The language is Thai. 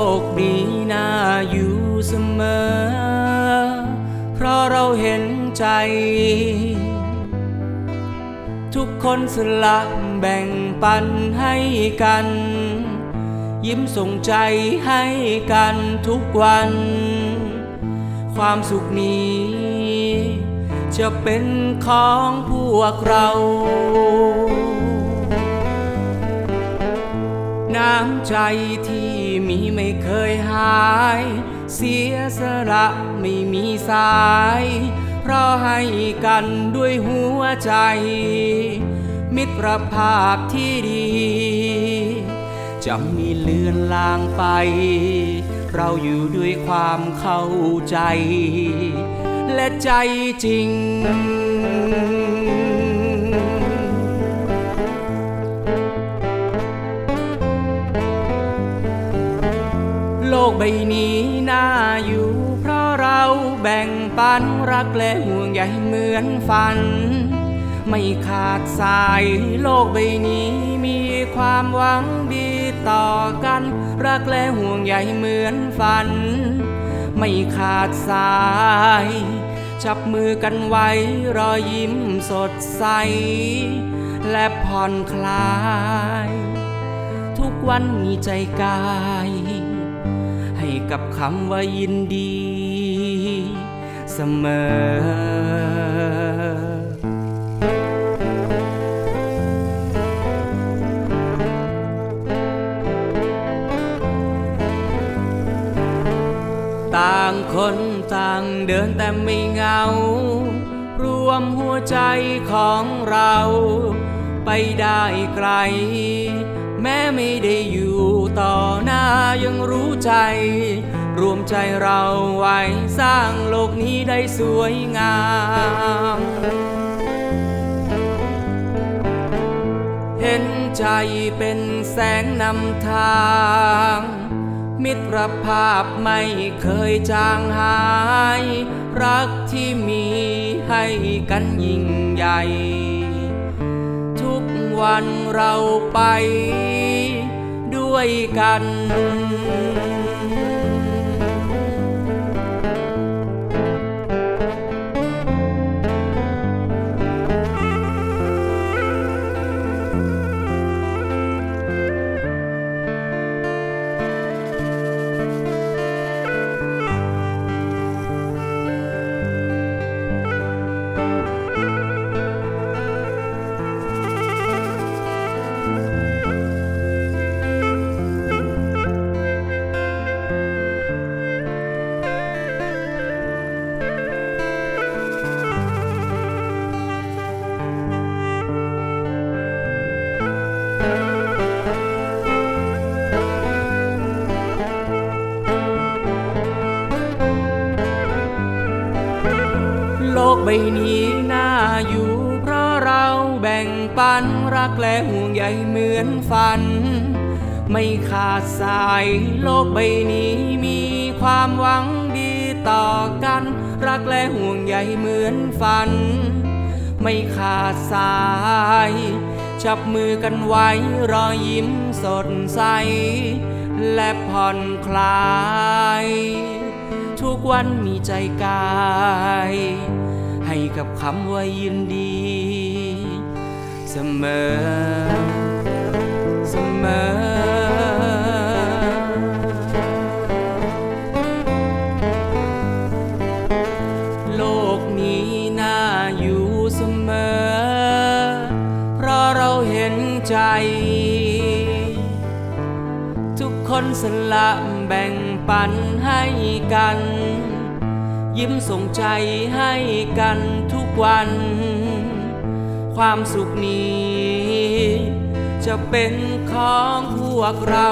คดีน่าอยู่เสมอ เพราะเราเห็นใจ ทุกคนสละแบ่งปันให้กัน ยิ้มส่งใจให้กันทุกวัน ความสุขนี้ จะเป็นของพวกเราน้ำใจที่ มีไม่เคยหาย เสียสละไม่มีสาย เพราะให้กันด้วยหัวใจ มิตรภาพที่ดี จะมีเลือนลางไป เราอยู่ด้วยความเข้าใจ และใจจริง กใบนี้น่าอยู่ เพราะเราแบ่งปันรักและห่วงใยเหมือนฝัน ไม่ขาดสายโลกใบนี้มีความหวังดีต่อกัน รักและห่วงใยเหมือนฝัน ไม่ขาดสาย จับมือกันไว้รอยยิ้มสดใส และผ่อนคลาย ทุกวันมีใจกาย กับคำว่ายินดี เสมอต่างคนต่างเดินแต่ไม่เหงา รวมหัวใจของเรา ไปได้ไกล แม้ไม่ได้อยู่ต่อหน้ายังรู้ใจ รวมใจเราไว้สร้างโลกนี้ได้สวยงาม เห็นใจเป็นแสงนำทาง มิตรภาพไม่เคยจางหาย รักที่มีให้กันยิ่งใหญ่ วันเราไปด้วยกัน โลกใบนี้น่าอยู่ เพราะเราแบ่งปันรักและห่วงใยเหมือนฝัน ไม่ขาดสายโลกใบนี้มีความหวังดีต่อกัน รักและห่วงใยเหมือนฝัน ไม่ขาดสาย จับมือกันไว้รอยยิ้มสดใส และผ่อนคลาย ทุกวันมีใจกาย ให้กับคำว่ายินดี เสมอ เสมอโลกนี้น่าอยู่เสมอเพราะเราเห็นใจ ทุกคนสละแบ่งปันให้กัน ยิ้มส่งใจให้กันทุกวัน ความสุขนี้ จะเป็นของพวกเรา